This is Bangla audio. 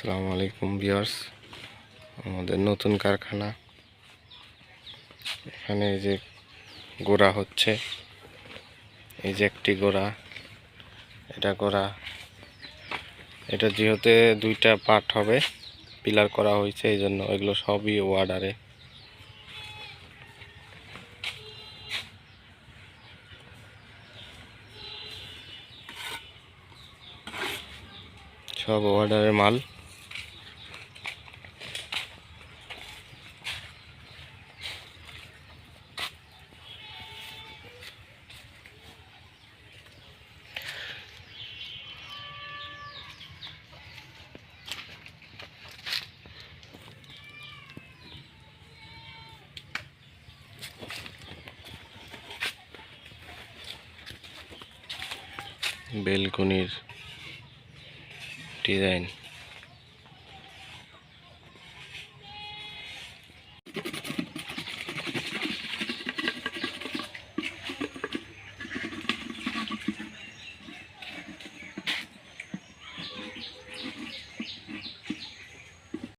আসসালামু আলাইকুম বিয়ার্স আমাদের নতুন কারখানা। এখানে এই যে গোড়া হচ্ছে। এই যে একটি গোড়া, এটা গোড়া। এটা যেহেতু দুইটা পার্ট হবে, পিলার করা হয়েছে এই জন্য এগুলো সবই ওয়ার্ডারে। সব অর্ডারের মাল। বেলকনির ডিজাইন।